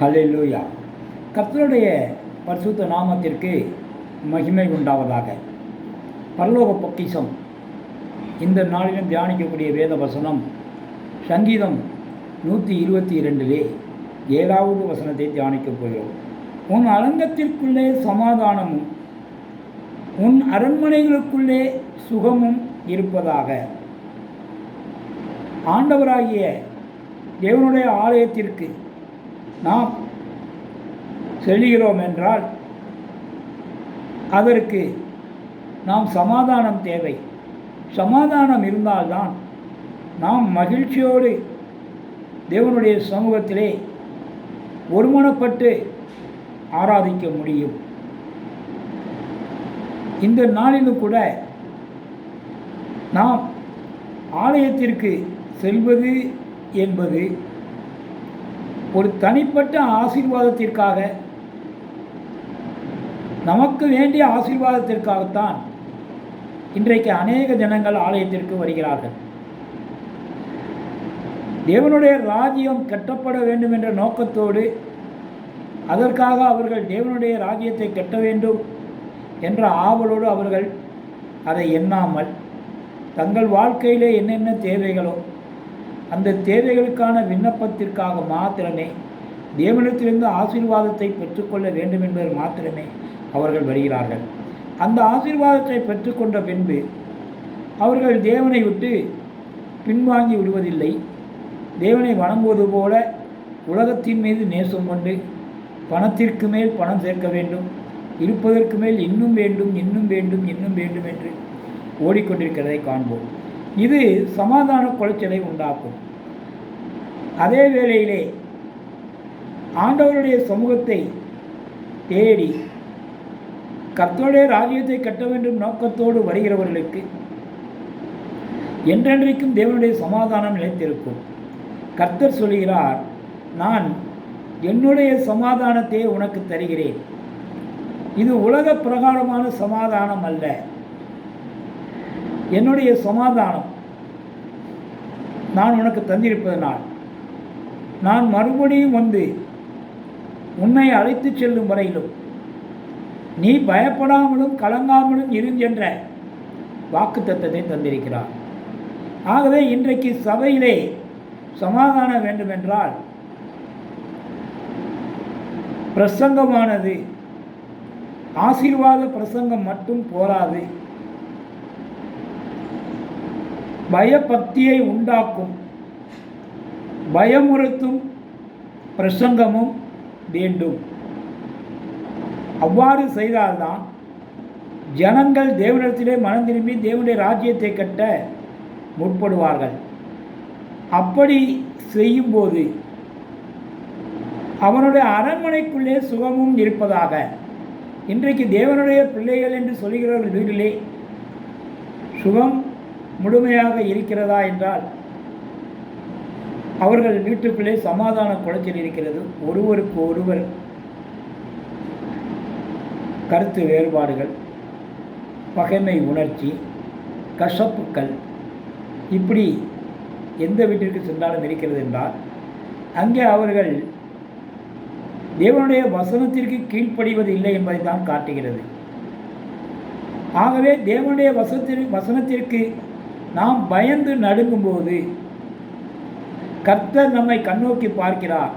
ஹலே லூயா கத்தருடைய பரிசுத்த நாமத்திற்கு மகிமை உண்டாவதாக. பரலோக பொக்கிஷம். இந்த நாளிலும் தியானிக்கக்கூடிய வேத வசனம் சங்கீதம் நூற்றி இருபத்தி இரண்டிலே ஏழாவது வசனத்தை தியானிக்கப் போகிறோம். உன் அரங்கத்திற்குள்ளே சமாதானமும் உன் அரண்மனைகளுக்குள்ளே சுகமும் இருப்பதாக. ஆண்டவராகிய தேவனுடைய ஆலயத்திற்கு நாம் செல்கிறோம் என்றால் அதற்கு நாம் சமாதானம் தேவை. சமாதானம் இருந்தால்தான் நாம் மகிழ்ச்சியோடு தேவனுடைய சமூகத்திலே ஒருமனப்பட்டு ஆராதிக்க முடியும். இந்த நாளிலும் கூட நாம் ஆலயத்திற்கு செல்வது என்பது ஒரு தனிப்பட்ட ஆசீர்வாதத்திற்காக நமக்கு வேண்டிய ஆசீர்வாதத்திற்காகத்தான் இன்றைக்கு அநேக ஜனங்கள் ஆலயத்திற்கு வருகிறார்கள். தேவனுடைய ராஜ்யம் கட்டப்பட வேண்டும் என்ற நோக்கத்தோடு அதற்காக அவர்கள் தேவனுடைய ராஜ்யத்தை கட்ட வேண்டும் என்ற ஆவலோடு அவர்கள் அதை எண்ணாமல் தங்கள் வாழ்க்கையிலே என்னென்ன தேவைகளோ அந்த தேவைகளுக்கான விண்ணப்பத்திற்காக மாத்திரமே தேவனிடத்திலிருந்து ஆசீர்வாதத்தை பெற்றுக்கொள்ள வேண்டும் என்பது மாத்திரமே அவர்கள் வருகிறார்கள். அந்த ஆசீர்வாதத்தை பெற்றுக்கொண்ட பின்பு அவர்கள் தேவனை விட்டு பின்வாங்கி விடுவதில்லை. தேவனை வணங்குவது போல உலகத்தின் மீது நேசம் கொண்டு பணத்திற்கு மேல் பணம் சேர்க்க வேண்டும் இருப்பதற்கு மேல் இன்னும் வேண்டும் இன்னும் வேண்டும் இன்னும் வேண்டும் என்று ஓடிக்கொண்டிருக்கிறதை காண்போம். இது சமாதான குலைச்சலை உண்டாக்கும். அதே வேளையிலே ஆண்டவருடைய சமூகத்தை தேடி கர்த்தருடைய ராஜ்யத்தை கட்ட வேண்டும் நோக்கத்தோடு வருகிறவர்களுக்கு என்றென்றைக்கும் தேவனுடைய சமாதானம் நிலைத்திருக்கும். கர்த்தர் சொல்கிறார் நான் என்னுடைய சமாதானத்தை உனக்கு தருகிறேன். இது உலக பிரகாரமான சமாதானம் அல்ல. என்னுடைய சமாதானம். நான் உனக்கு தந்திருப்பதனால். நான் மறுபடியும் வந்து உன்னை அழைத்துச் செல்லும் வரையிலும் நீ பயப்படாமலும் கலங்காமலும் இருந்தென்ற என்ற வாக்கு தத்தத்தை தந்திருக்கிறார். ஆகவே இன்றைக்கு சபையிலே சமாதானம் வேண்டுமென்றால் பிரசங்கமானது ஆசீர்வாத பிரசங்கம் மட்டும் போராது. பயபக்தியை உண்டாக்கும். பயமுறுத்தும் பிரசங்கமும் வேண்டும். அவ்வாறு செய்தால்தான் ஜனங்கள் தேவனிடத்திலே மனம் திரும்பி தேவனுடைய ராஜ்யத்தை கட்ட முற்படுவார்கள். அப்படி செய்யும்போது அவனுடைய அரண்மனைக்குள்ளே சுகமும் இருப்பதாக இன்றைக்கு தேவனுடைய பிள்ளைகள் என்று சொல்கிறவர்கள் வீட்டிலே சுகம் முழுமையாக இருக்கிறதா என்றால் அவர்கள் வீட்டுக்குள்ளே சமாதான குலைச்சல் இருக்கிறது. ஒருவருக்கு ஒருவர் கருத்து வேறுபாடுகள் பகைமை உணர்ச்சி கசப்புக்கள் இப்படி எந்த வீட்டிற்கு சென்றாலும் இருக்கிறது என்றால் அங்கே அவர்கள் தேவனுடைய வசனத்திற்கு கீழ்ப்படிவது இல்லை என்பதை தான் காட்டுகிறது. ஆகவே தேவனுடைய வசனத்திற்கு வசனத்திற்கு நாம் பயந்து நடுங்கும்போது கர்த்தர் நம்மை கண்ணோக்கி பார்க்கிறார்.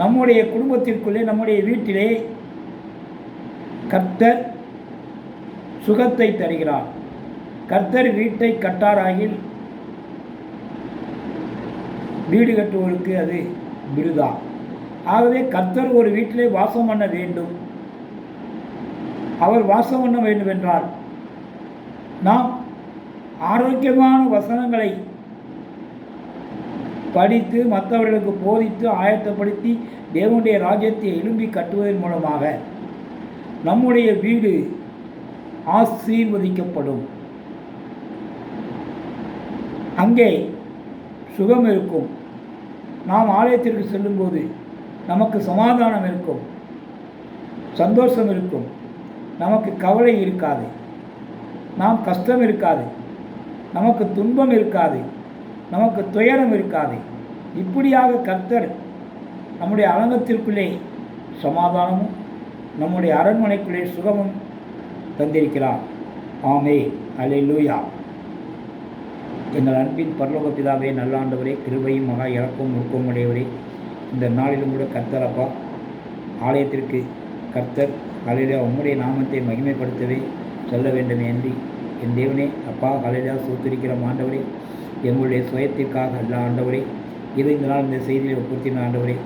நம்முடைய குடும்பத்திற்குள்ளே நம்முடைய வீட்டிலே கர்த்தர் சுகத்தை தருகிறார். கர்த்தர் வீட்டை கட்டாராகில் வீடு கட்டுவோருக்கு அது விடுதா ஆகவே கர்த்தர் ஒரு வீட்டிலே வாசம் பண்ண வேண்டும். அவர் வாசம் பண்ண வேண்டும் என்றால் நாம் ஆரோக்கியமான வசனங்களை படித்து மற்றவர்களுக்கு போதித்து ஆயத்தப்படுத்தி தேவனுடைய ராஜ்யத்தை எழும்பி கட்டுவதன் மூலமாக நம்முடைய வீடு ஆசீர்வதிக்கப்படும். அங்கே சுகம் இருக்கும். நாம் ஆலயத்திற்கு செல்லும்போது நமக்கு சமாதானம் இருக்கும். சந்தோஷம் இருக்கும். நமக்கு கவலை இருக்காது. நாம் கஷ்டம் இருக்காது. நமக்கு துன்பம் இருக்காது. நமக்கு துயரம் இருக்காது. இப்படியாக கர்த்தர் நம்முடைய அரங்கத்திற்குள்ளே சமாதானமும் நம்முடைய அரண்மனைக்குள்ளே சுகமும் தந்திருக்கிறார். ஆமே. அல்லேலூயா எங்கள் அன்பின் பரலோக பிதாவே நல்லாண்டவரே கிருபையும் மகா இறக்கும் முழுக்கம் உடையவரே இந்த நாளிலும் கூட கர்த்தர் அப்பா ஆலயத்திற்கு கர்த்தர் காலையில உம்முடைய நாமத்தை மகிமைப்படுத்தவே சொல்ல வேண்டும் என்று என் தேவனே அப்பா கலையிலா சூத்திருக்கிற ஆண்டவரே எங்களுடைய சுயத்திற்காக அல்ல ஆண்டவரே. இது இந்த நாள் இந்த செய்தியை ஒப்புத்தின ஆண்டவரே.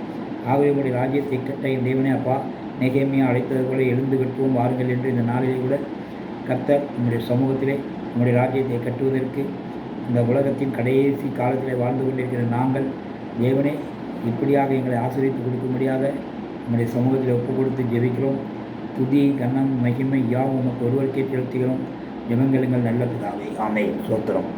ஆகவே உங்களுடைய ராஜ்யத்தை கட்ட என் தேவனே அப்பா நெகேமியா அழைத்தது போல எழுந்து கட்டுவோம் வாருங்கள் என்று இந்த நாளிலே கூட கர்த்தர் உங்களுடைய சமூகத்திலே உங்களுடைய ராஜ்யத்தை கட்டுவதற்கு இந்த உலகத்தின் கடைசி காலத்தில் வாழ்ந்து கொண்டிருக்கிற நாங்கள் தேவனே இப்படியாக எங்களை ஆசிரியத்து கொடுக்கும்படியாக உங்களுடைய சமூகத்தில் ஒப்பு கொடுத்து ஜெபிக்கிறோம். துதி கண்ணம் மகிமை யாவும் உமக்கு ஒருவருக்கே செலுத்துகிறோம். ஜெபங்களுங்கள் நல்ல பிதாவே. ஆமை சோத்திரம்